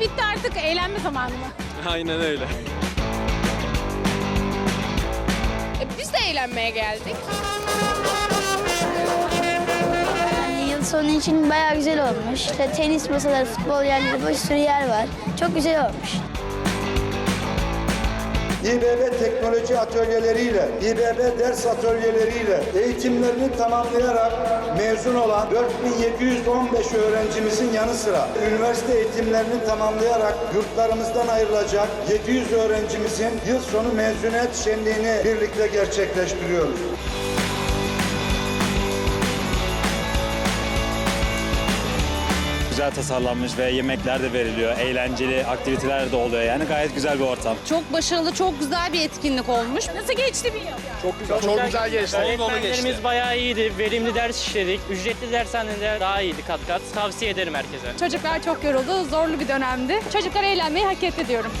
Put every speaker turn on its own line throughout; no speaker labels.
Bitti artık eğlenme zamanı mı?
Aynen öyle.
Biz de eğlenmeye geldik.
Yani yıl sonu için bayağı güzel olmuş. İşte tenis masaları, futbol yerleri, bir sürü yer var. Çok güzel olmuş.
İBB teknoloji atölyeleriyle, İBB ders atölyeleriyle eğitimlerini tamamlayarak mezun olan 4715 öğrencimizin yanı sıra üniversite eğitimlerini tamamlayarak yurtlarımızdan ayrılacak 700 öğrencimizin yıl sonu mezuniyet şenliğini birlikte gerçekleştiriyoruz.
Güzel tasarlanmış ve yemekler de veriliyor. Eğlenceli aktiviteler de oluyor. Yani gayet güzel bir ortam.
Çok başarılı, çok güzel bir etkinlik olmuş. Nasıl geçti bir yıl?
Çok güzel geçti.
Öğretmenlerimiz
bayağı iyiydi. Verimli ders işledik. Ücretli dershaneler daha iyiydi kat kat. Tavsiye ederim herkese.
Çocuklar çok yoruldu, zorlu bir dönemdi. Çocuklar eğlenmeyi hak etti diyorum.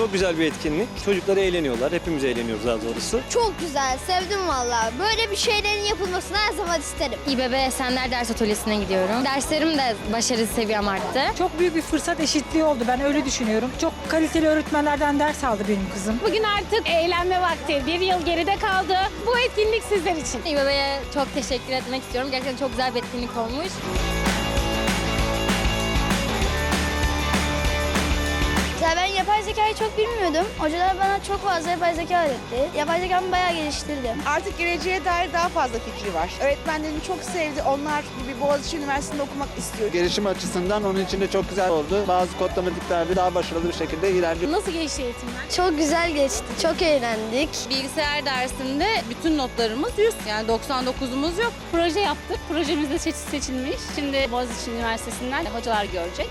Çok güzel bir etkinlik. Çocuklar eğleniyorlar. Hepimiz eğleniyoruz daha doğrusu.
Çok güzel, sevdim valla. Böyle bir şeylerin yapılmasını her zaman isterim.
İBB Esenler Ders Atölyesi'ne gidiyorum. Derslerim de başarı seviyem arttı.
Çok büyük bir fırsat eşitliği oldu. Ben öyle düşünüyorum. Çok kaliteli öğretmenlerden ders aldı benim kızım.
Bugün artık eğlenme vakti. Bir yıl geride kaldı. Bu etkinlik sizler için.
İBB'ye çok teşekkür etmek istiyorum. Gerçekten çok güzel bir etkinlik olmuş.
Zekayı çok bilmiyordum. Hocalar bana çok fazla yapay zeka öğretti. Yapay zekamı bayağı geliştirdim.
Artık geleceğe dair daha fazla fikri var. Öğretmenlerini çok sevdi. Onlar gibi Boğaziçi Üniversitesi'nde okumak istiyor.
Gelişim açısından onun için de çok güzel oldu. Bazı kodlamatiklerde daha başarılı bir şekilde ilerliyor.
Nasıl geçti eğitimler?
Çok güzel geçti, çok eğlendik.
Bilgisayar dersinde bütün notlarımız 100. Yani 99'umuz yok. Proje yaptık. Projemiz de seç- seçilmiş. Şimdi Boğaziçi Üniversitesi'nden hocalar görecek.